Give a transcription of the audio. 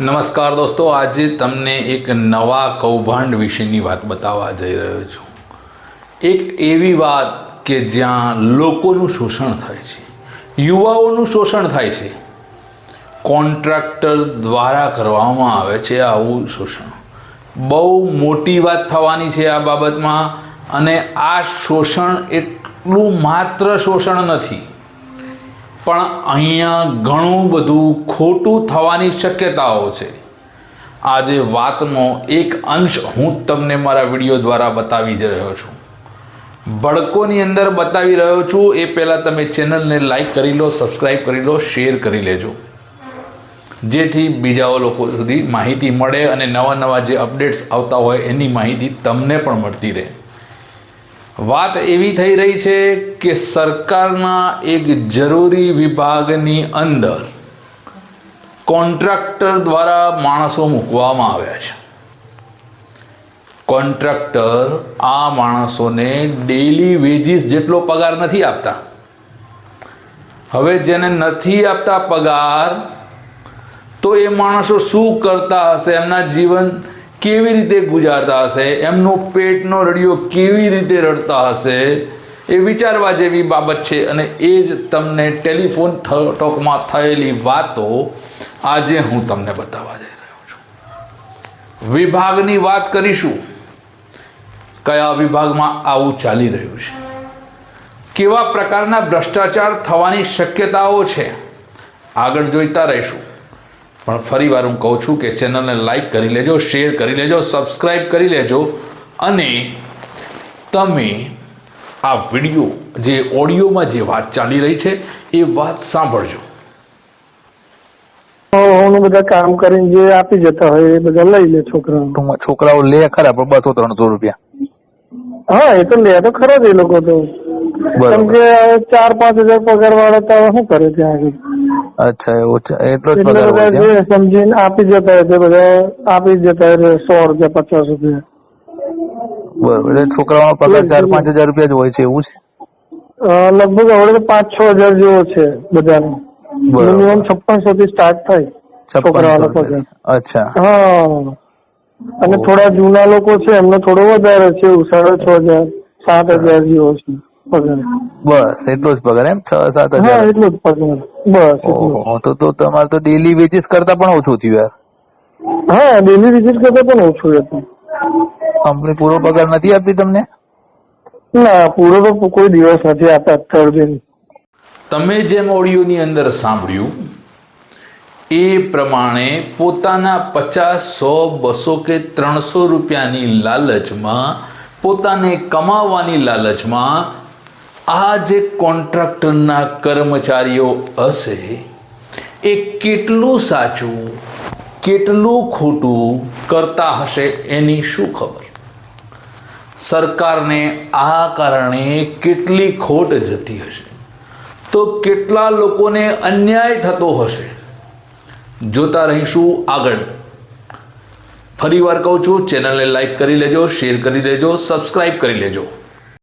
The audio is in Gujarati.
નમસ્કાર દોસ્તો, આજે તમને એક નવા કૌભાંડ વિશેની વાત બતાવવા જઈ રહ્યો છું. એક એવી વાત કે જ્યાં લોકોનું શોષણ થાય છે, યુવાઓનું શોષણ થાય છે, કોન્ટ્રાક્ટર દ્વારા કરવામાં આવે છે આવું શોષણ. બહુ મોટી વાત થવાની છે આ બાબતમાં અને આ શોષણ એટલું માત્ર શોષણ નથી પણ અહીંયા ઘણું બધું ખોટું થવાની શક્યતાઓ છે. આજે વાતનો એક અંશ હું તમને મારા વીડિયો દ્વારા બતાવી જ રહ્યો છું. બળકોની અંદર બતાવી રહ્યો છું, એ પહેલાં તમે ચેનલને લાઈક કરી લો સબસ્ક્રાઈબ કરી લો, શેર કરી લેજો. જેથી બીજાઓ લોકો સુધી માહિતી મળે અને નવા નવા જે અપડેટ્સ આવતા હોય એની માહિતી તમને પણ મળતી રહે. વાત એવી થઈ રહી છે કે સરકારના એક જરૂરી વિભાગની અંદર કોન્ટ્રાક્ટર દ્વારા માણસો મૂકવામાં આવ્યા છે. કોન્ટ્રાક્ટર આ માણસોને ડેલી વેજીસ જેટલો પગાર નથી આપતા. હવે જેને નથી આપતા પગાર, તો એ માણસો શું કરતા હશે? એમના જીવન કેવી રીતે ગુજારતા હશે? એમનો પેટનો રડિયો કેવી રીતે રડતા હશે? એ વિચારવા જેવી બાબત છે અને એ જ તમને ટેલિફોન ટોકમાં થયેલી વાતો આજે હું તમને બતાવવા જઈ રહ્યો છું. વિભાગની વાત કરીશું. કયા વિભાગમાં આવું ચાલી રહ્યું છે? કેવા પ્રકારના ભ્રષ્ટાચાર થવાની શક્યતાઓ છે? આગળ જોઈતા રહીશું. પણ ફરી વાર હું કહું છું કે ચેનલને લાઈક કરી લેજો શેર કરી લેજો સબસ્ક્રાઈબ કરી લેજો અને તમે આ વીડિયો જે ઓડિયોમાં જે વાત ચાલી રહી છે એ વાત સાંભળજો. ઓનું બધા કામ કરીને જે આપી જતા હોય એ બધા લઈ લે છોકરાઓ. છોકરાઓ લે ખરા પણ બસો ત્રણસો રૂપિયા. હા એ તો લે તો ખરા જ એ લોકો તો. કેમ કે ચાર પાંચ હજાર પગાર વાળા તો શું કરે ત્યાં આગળ? અચ્છા એવું છે. એટલો જ પગાર હોય છે જે સમજીને આપી જતા હોય છે બધા આપી જતા હોય સો રૂપિયા પચાસ રૂપિયા. બરોબર એટલે છોકરાઓનો પગાર ચાર પાંચ હજાર રૂપિયા જ હોય છે એવું છે? લગભગ હવે તો પાંચ છ હજાર જેવો છે બધાનો. મિનિમમ છપ્પનસો થી સ્ટાર્ટ થાય છોકરાઓનો પગાર. અચ્છા. હા. અને થોડા જૂના લોકો છે એમનો થોડો વધારે છે સાડા છ હજાર સાત હજાર જેવો છે. પગાર. બસ એટલો જ પગાર એમ? છ સાત હજાર. એટલો જ પગાર. બસ ઓહો તો તો તમારે તો ડેલી વેજીસ કરતા પણ ઓછું થયું યાર. હા ડેલી વેજીસ કરતા પણ ઓછું હતું કંપની પૂરો પગાર નથી આપતી તમને? ના પૂરો તો કોઈ દિવસ નથી આપતા થર્ડ દિન તમે જેમ ઓડિયોની અંદર સાંભળ્યું એ પ્રમાણે પોતાના પચાસ સો બસો કે ત્રણસો રૂપિયાની લાલચમાં પોતાને કમાવાની લાલચમાં આ જે કોન્ટ્રાક્ટરના કર્મચારીઓ હશે, એ કેટલું સાચું, કેટલું ખોટું કરતા હશે એની શું ખબર? સરકારને આ કારણે કેટલી ખોટ જતી હશે? તો કેટલા લોકોને અન્યાય થતો હશે? જોતા રહીશું આગળ. ફરી વાર કહું છું, ચેનલને લાઈક કરી લેજો, શેર કરી દેજો સબસ્ક્રાઈબ કરી લેજો.